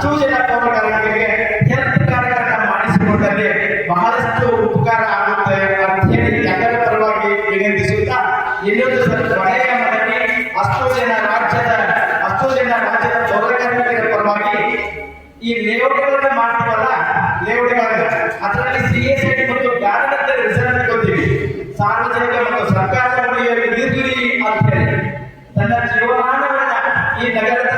ಅಷ್ಟೂ ಜನ ಪೌರ ಹೆಲ್ತ್ ಕಾರ್ಯಕ್ರಮ ಮಾಡಿಸಿಕೊಂಡರೆ ಬಹಳಷ್ಟು ಉಪಕಾರ ಆಗುತ್ತೆ ಅಂತ ಹೇಳಿ ಎಲ್ಲರ ಪರವಾಗಿ ವಿನಂತಿಸುತ್ತಾ ಇನ್ನೊಂದು ಸ್ವಲ್ಪ ಕೊನೆಯ ಮನವಿ, ಅಷ್ಟು ಜನ ರಾಜ್ಯದ, ಅಷ್ಟು ಜನ ರಾಜ್ಯದ ಪೌರಕಾರ್ಮಿಕರ ಪರವಾಗಿ ಈ ಲೇಔಟ್ಗಳನ್ನ ಮಾಡ್ತೀವಲ್ಲ, ಲೇಔಟ್ಗಳನ್ನ, ಅದರಲ್ಲಿ ಸಿ ಎಸ್ ಐ ಮತ್ತು ಗಾರ್ಡನ್ ರಿಸರ್ವ್ ಕೊಡ್ತೀವಿ ಸಾರ್ವಜನಿಕ ಮತ್ತು ಸರ್ಕಾರದ ಅಂತ ಹೇಳಿ. ತನ್ನ ಜೀವಮಾನವನ್ನ ಈ ನಗರದ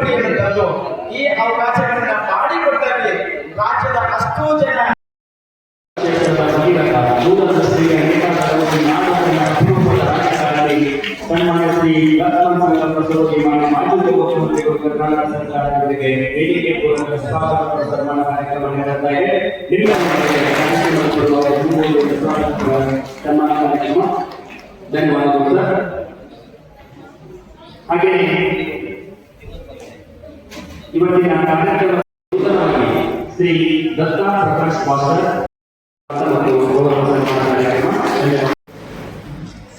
ತಿದ್ದುಪಡಿಯನ್ನು ತಂದು ಈ ಅವಕಾಶಗಳನ್ನ ರಾಜ್ಯದ ಅಷ್ಟೂ ಜನ ಸನ್ಮಾನ್ಯ ಶ್ರೀ ಸ್ವಾಗತ ಕಾರ್ಯಕ್ರಮ ನಡೆಸ್ತಾ ಇದೆ ಧನ್ಯವಾದಗಳು ಸರ್. ಇವತ್ತಿನ ಕಾರ್ಯಕ್ರಮ ಶ್ರೀ ದತ್ತಾ ಪ್ರಕಾಶ್ ಮಾಸ್ಟರ್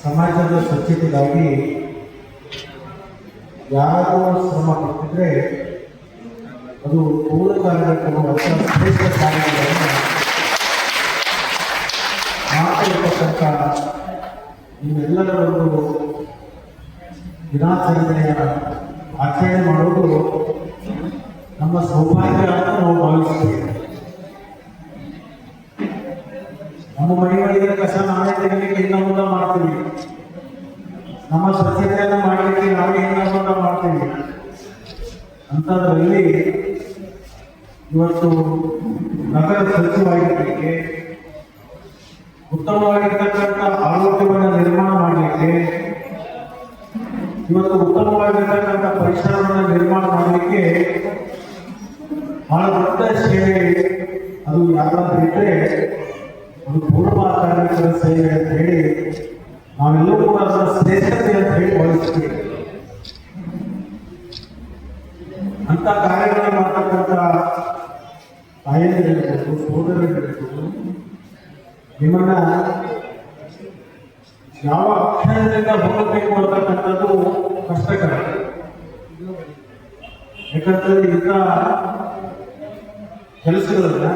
ಸಮಾಜದ ಸ್ವಚ್ಛತೆಗಾಗಿ ಯಾರು ಶ್ರಮ ಪಟ್ಟಿದ್ರೆ ಅದು ಪೌರ ಕಾರ್ಮಿಕರು ಅಥವಾ ಶ್ರೇಷ್ಠ ಕಾರ್ಯಗಳನ್ನು ನಿಮ್ಮೆಲ್ಲರ ಒಂದು ದಿನಾಚರಣೆಯ ಆಚರಣೆ ಮಾಡುವುದು ನಮ್ಮ ಸೌಭಾಗ್ಯ ಅಂತ ನಾವು ಭಾವಿಸ್ತೇವೆ ನಮ್ಮ ಮನೆಗಳಿಗೆ ಕಸ ನಾವೇ ತೆಗಿಲಿಕ್ಕೆ ಇನ್ನ ಮುಂದೆ ಮಾಡ್ತೀವಿ. ನಮ್ಮ ಸ್ವಚ್ಛತೆಯನ್ನು ಮಾಡಲಿಕ್ಕೆ ನಾವೇ ಇನ್ನ ಮುಂದೆ ಮಾಡ್ತೀವಿ. ಅಂತದ್ರಲ್ಲಿ ಇವತ್ತು ನಗರ ಸ್ವಚ್ಛವಾಗಿರಲಿಕ್ಕೆ, ಉತ್ತಮವಾಗಿರ್ತಕ್ಕಂಥ ಆರೋಗ್ಯವನ್ನು ನಿರ್ಮಾಣ ಮಾಡಲಿಕ್ಕೆ, ಇವತ್ತು ಉತ್ತಮವಾಗಿರ್ತಕ್ಕಂಥ ಪರಿಸರವನ್ನು ನಿರ್ಮಾಣ ಮಾಡಲಿಕ್ಕೆ ಬಹಳ ದೊಡ್ಡ ಸೇವೆ. ಅದು ಯಾರಾದ್ರೂ ಇದ್ರೆ ಅದು ಪೂರ್ವ ಕಾರ್ಮಿಕರ ಸೇವೆ ಅಂತ ಹೇಳಿ ನಾವೆಲ್ಲರೂ ಕೂಡ ಅದರ ಶ್ರೇಷ್ಠತೆ ಅಂತ ಹೇಳಿ ಭಾವಿಸ್ತೀವಿ. ಅಂತ ಕಾರ್ಯಗಳನ್ನು ಮಾಡ್ತಕ್ಕಂಥ ತಾಯಂದಿರಬೇಕು ಸೋದರರಿರ್ಬೋದು ನಿಮ್ಮನ್ನ ಯಾವ ಅಕ್ಷರದಿಂದ ಹೋಗಬೇಕು ಅಂತಕ್ಕಂಥದ್ದು ಕಷ್ಟಕರ. ಯಾಕಂತಂದ್ರೆ ಇಂಥ ಕೆಲಸಗಳನ್ನ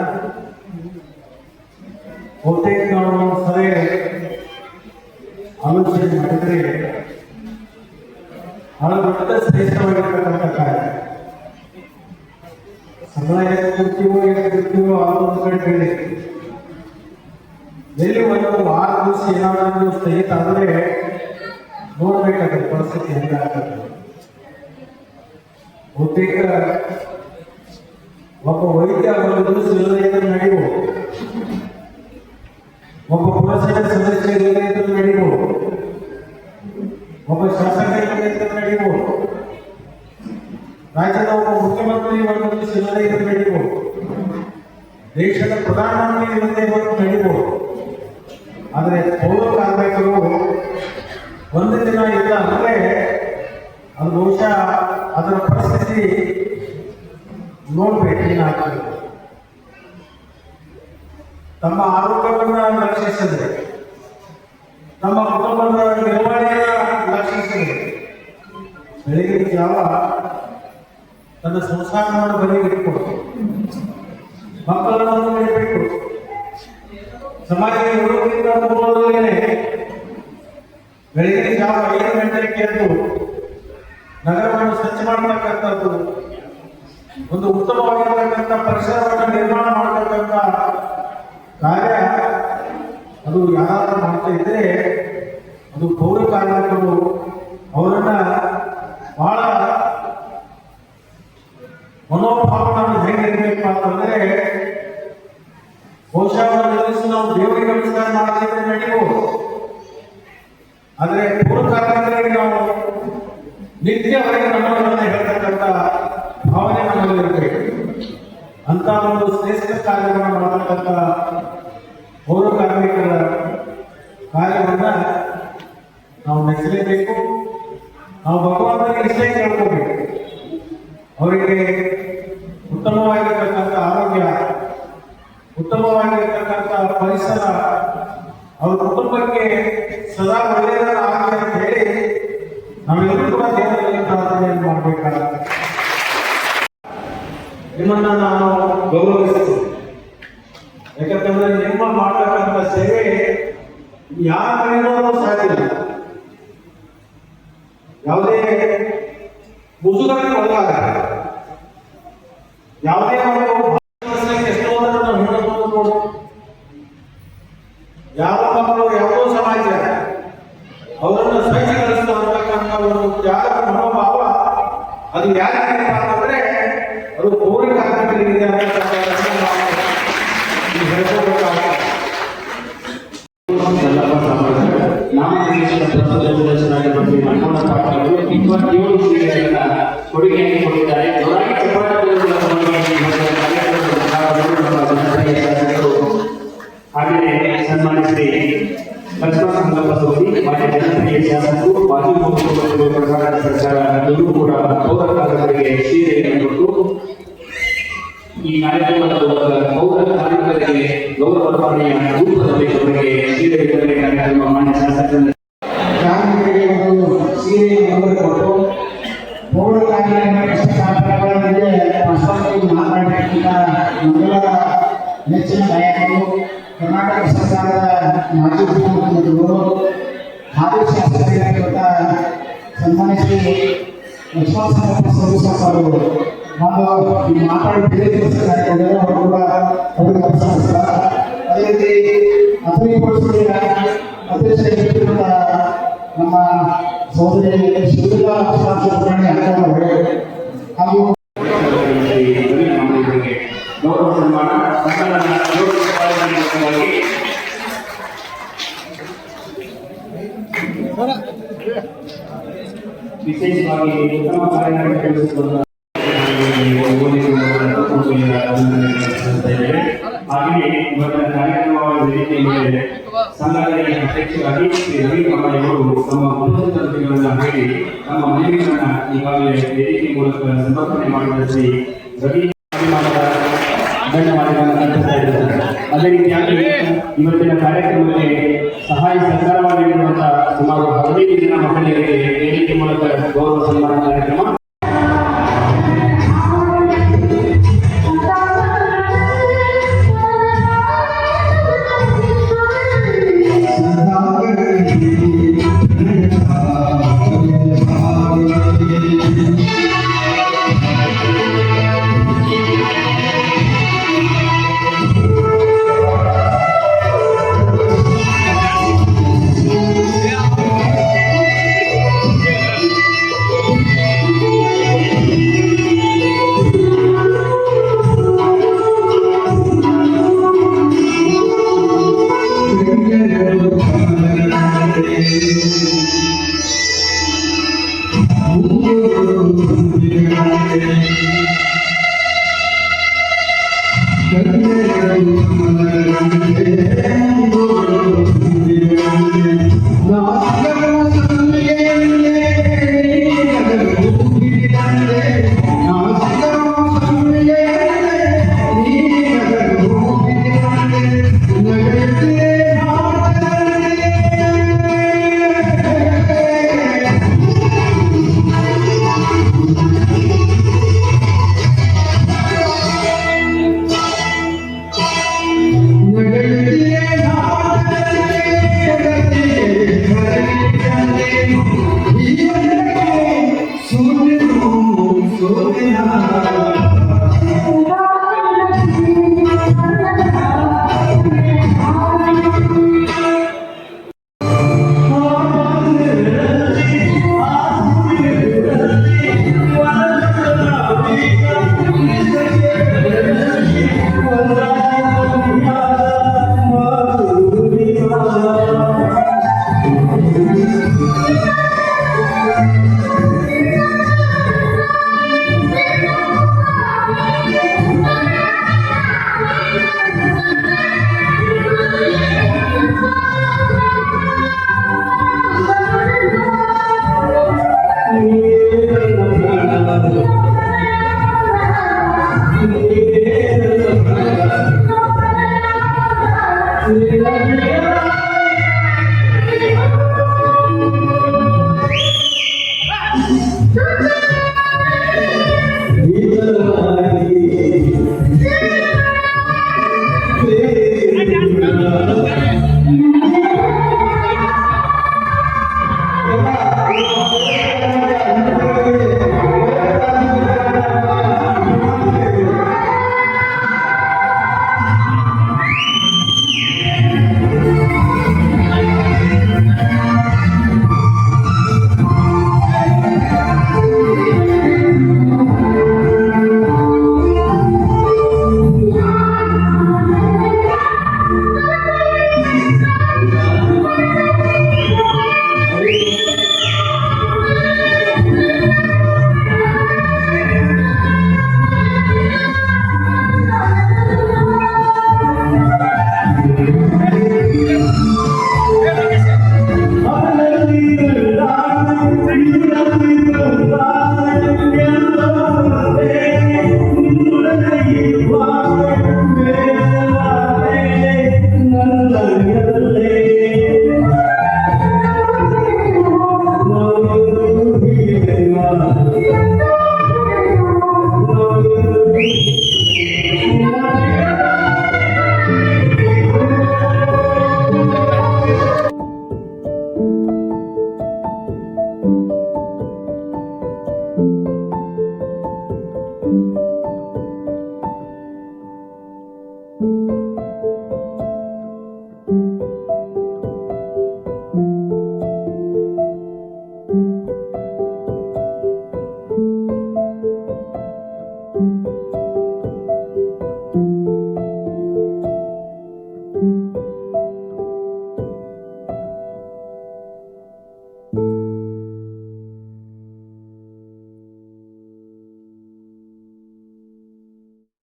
ಬಹುತೇಕ ನಾವು ಸರಿ. ಆಲೋಚನೆ ಮಾಡಿದ್ರೆ ಬಹಳ ದೊಡ್ಡ ಶ್ರೇಷ್ಠವಾಗಿರ್ತಕ್ಕಂಥ ಕಾರ್ಯ. ಸಮಯ ಕೊಡ್ತೀವೋ ಕೊಡ್ತೀವೋ ಅದೊಂದು ಕಡೆ ಹೇಳಿ ಎಲ್ಲಿ ಒಂದು ಆರು ದಿವಸ ಏನಾದರೂ ಸ್ಥಗಿತ ಆದರೆ ನೋಡ್ಬೇಕಾಗುತ್ತೆ ಪರಿಸ್ಥಿತಿ ಹೆಂಗಾಗ್ತದೆ. ಬಹುತೇಕ ಒಬ್ಬ ವೈದ್ಯ ಇಲ್ಲದೆ ಇದ್ರೆ ನಡೆಯಬಹುದು ಒಬ್ಬ ಪುರಸಭೆ ಸದಸ್ಯ ಇಲ್ಲದೆ ಒಬ್ಬ ಶಾಸಕ ಇಲ್ಲದೆ ನಡೆಯಬಹುದು ರಾಜ್ಯದ ಒಬ್ಬ ಮುಖ್ಯಮಂತ್ರಿ ಇಲ್ಲದೆ ಇದ್ರೆ ನಡೆಯಬಹುದು ದೇಶದ ಪ್ರಧಾನಮಂತ್ರಿ ಇಲ್ಲದೆ ನಡೆಯಬಹುದು ಆದರೆ ಪೌರ ಕಾರ್ಮಿಕರು ಒಂದು ದಿನ ಇಲ್ಲ ಅಂದರೆ ಅದು ಬಹುಶಃ ಅದರ ಪರಿಸ್ಥಿತಿ ನೋಡ್ಬೇಕು ಏನಾಗ್ತದೆ ತಮ್ಮ ಆರೋಗ್ಯವನ್ನ ರಕ್ಷಿಸಿದ್ರೆ ನಮ್ಮ ಕುಟುಂಬದ ನಿರ್ವಹಣೆಯ ರಕ್ಷಿಸಿದ್ರೆ ಬೆಳಿಗ್ಗೆ ಜಾವ ತನ್ನ ಸಂಸಾರವನ್ನು ಬದಿಗಿಟ್ಕೊಡು ಒಂದು ಉತ್ತಮವಾಗಿರತಕ್ಕಂಥ ಪರಿಸರವನ್ನು ನಿರ್ಮಾಣ ಮಾಡತಕ್ಕಂಥ ಕಾರ್ಯ ಅದು ಯಾರು ಮಾಡ್ತಾ ಇದ್ರೆ ಅದು ಪೌರ ಕಾರ್ಮಿಕರು ಅವರನ್ನ ಬಹಳ ಮನೋಭಾವವನ್ನು ಹೇಗಿರ್ಬೇಕು ಅಂತಂದ್ರೆ ಬಹುಶಃ ಅವರ ನಿಲ್ಲಿಸಿ ನಾವು ದೇವರಿಗೆ ನಮಸ್ಕಾರ ಮಾಡದಿದ್ರೆ ನಡೀಬಹುದು ಆದ್ರೆ ಪೌರ ಕಾರ್ಮಿಕರಿಗೆ ನಾವು ನಿತ್ಯ ಅವರಿಗೆ ನಮ್ಮನ್ನ ಹೇಳ್ತಕ್ಕಂಥ ಭಾವನೆ ನಮ್ಮಲ್ಲಿ ಇರಬೇಕು ಅಂತ ಒಂದು ಶ್ರೇಷ್ಠ ಕಾರ್ಯವನ್ನು ಮಾಡತಕ್ಕಂಥ ಪೌರ ಕಾರ್ಮಿಕರ ಕಾರ್ಯವನ್ನ ನಾವು ಮೆಚ್ಚಲೇಬೇಕು ನಾವು ಭಗವಂತನಿಗೆ ಇಷ್ಟೇ ಕೇಳ್ಕೋಬೇಕು. ಅವರಿಗೆ ಉತ್ತಮವಾಗಿರ್ತಕ್ಕಂಥ ಆರೋಗ್ಯ, ಉತ್ತಮವಾಗಿರತಕ್ಕಂಥ ಪರಿಸರ, ಅವ್ರ ಕುಟುಂಬಕ್ಕೆ ಸದಾ ಒಳ್ಳೆಯದಾಗಲಿ ಅಂತ ಹೇಳಿ ನಾವೆಲ್ಲರೂ ಕೂಡ ದೇವರಲ್ಲಿ ಪ್ರಾರ್ಥನೆಯನ್ನು ಮಾಡಬೇಕಾಗುತ್ತೆ. ನಿಮ್ಮನ್ನ ನಾನು ಗೌರವಿಸ್ತೀನಿ. ಯಾಕಂತಂದ್ರೆ ನಿಮ್ಮ ಮಾಡತಕ್ಕಂಥ ಸೇವೆ ಕಡೆಯಿಂದಲೂ ಸಾಧ್ಯ ಯಾವುದೇ ಮುಜುಗರಕ್ಕೆ ಒಳಗಾಗ ಯಾವುದೇ ಎಷ್ಟೋ ಯಾವ ಮಕ್ಕಳು ಯಾವುದೋ ಸಮಾಜ, ಅವರನ್ನು ಸ್ವಚ್ಛಗೊಳಿಸುವ ಅಂತಕ್ಕಂಥ ಒಂದು ತ್ಯಾಗ ಮನೋಭಾವ ಅದು ಯಾರಿಗೆ ಅಂತಂದ್ರೆ ಅದು ಪೌರ ಕಾರ್ಮಿಕರಿಗೆ ಅಂತಕ್ಕಂಥದ್ದನ್ನ ನಾವು ಇಲ್ಲಿ ಹೇಳ್ಕೊಬೇಕಾಗುತ್ತೆ. ಎಲ್ಲಪ್ಪ ಸಾಂಬಾರ್ ನಾಮನಿರ್ದೇಶನ ಪ್ರಸ್ತುತ ನಿರ್ದೇಶನಾಗಿರುವಂತೆ ಮನೋಹರ ಪಾಟೀಲ್ ಇಪ್ಪತ್ತೇಳು ಸೀರೆಗಳನ್ನ ಕೊಡುಗೆಯಾಗಿ ಕೊಟ್ಟಿದ್ದಾರೆ ಜೋರಾಗಿ ಚಪ್ಪಾಳೆ ಮೂಲಕವಾಗಿ ಇವತ್ತಿನ ಕಾರ್ಯಕ್ರಮದ ಪ್ರಸಾರವನ್ನು ನಮ್ಮ ಜನಪ್ರಿಯ ಶಾಸಕರು ಹಾಗೆಯೇ ಸನ್ಮಾನಿಸಿ ಪಶ್ಚಿಮ ಸಂಘ ಸೌದಿ ಮಾಜಿ ಜನಪ್ರಿಯ ಶಾಸಕರು ಮಾಜಿ ಮುಖ್ಯಮಂತ್ರಿಗಳು ಕರ್ನಾಟಕ ಸರ್ಕಾರ ಎಲ್ಲರೂ ಕೂಡ ಪೌರ ಸೀರೆಯನ್ನು ಕೊಟ್ಟು ಈ ಕಾರ್ಯಕ್ರಮದ ಪೌರ ಕಾರ್ಮಿಕರಿಗೆ ಗೌರವ ಅರ್ಪಣೆಯ ಅವರಿಗೆ ಸೀರೆ ವಿತರಣೆ ಕಾರ್ಯಕ್ರಮ ಮಾನ್ಯ ಶಾಸಕರ ಕಾರ್ಮಿಕರಿಗೆ ಒಂದು ಸೀರೆಯನ್ನು ಕೊಟ್ಟು ಪೌರ ಕಾರ್ಮಿಕರ ಕಷ್ಟ ನಮ್ಮೆಲ್ಲರ ನೆಚ್ಚಿನ ನಾಯಕರು ಕರ್ನಾಟಕ ಸರ್ಕಾರದ ಮಾಜಿ ಮುಖ್ಯಮಂತ್ರಿಗಳು ಹಾಗೂ ಶಾಸಕರಾಗಿರ್ತಕ್ಕಂಥ ಸನ್ಮಾನ್ಯ ಶ್ರೀ ಲಕ್ಷ್ಮಣ ಸರ್ವಿಸಸ್ ಅವರು ನಾವು ಈ ಮಾತಾಡಿ ಅವರು ಕೂಡ ಅವರಿಗೆ ಅದೇ ರೀತಿ ಅಭಿವೃದ್ಧಿಪಡಿಸುವ ಅಧ್ಯಕ್ಷ ನಮ್ಮ ಸಹೋದರಿ ಶಿವಲಿಂಗ ಸುಬ್ರಹ್ಮಣ್ಯ ಅಂತ ಹಾಗೂ ರವಿ ಮಾಮೂಲಿಗೆ ಗೌರವ ಸನ್ಮಾನ ಸನ್ಮಾನದ ಗೌರವ ಸನ್ಮಾನವಾಗಿ ವಿಶೇಷವಾಗಿ ಉತ್ತಮ ಕಾರ್ಯನಿರ್ವಹಿಸಿರುವ ಹಾಗೆಯೇ ಇವತ್ತಿನ ಮೇಲೆ ಸಂಘಟನೆಯ ಅಧ್ಯಕ್ಷರಾಗಿ ಶ್ರೀ ರವಿ ತಮ್ಮ ಕುಟುಂಬಗಳನ್ನು ಹೇಳಿ ತಮ್ಮ ಮನವಿಗಳನ್ನ ಈಗಾಗಲೇ ವೇದಿಕೆ ಮೂಲಕ ಸಮರ್ಪಣೆ ಮಾಡಿದ ರವಿ ಅಭಿಮಾನದ ಧನ್ಯವಾದಗಳನ್ನು ಅದೇ ರೀತಿಯಾಗಿ ಇವತ್ತಿನ ಕಾರ್ಯಕ್ರಮಕ್ಕೆ ಸಹಾಯ ಸಹಕಾರವಾಗಿರುವಂತಹ ಸುಮಾರು ಹದಿನೈದು ಜನ ಮಹಿಳೆಯರಿಗೆ ವೇದಿಕೆ ಮೂಲಕ ಗೌರವ ಸನ್ಮಾನ ಕಾರ್ಯಕ್ರಮ. Thank you.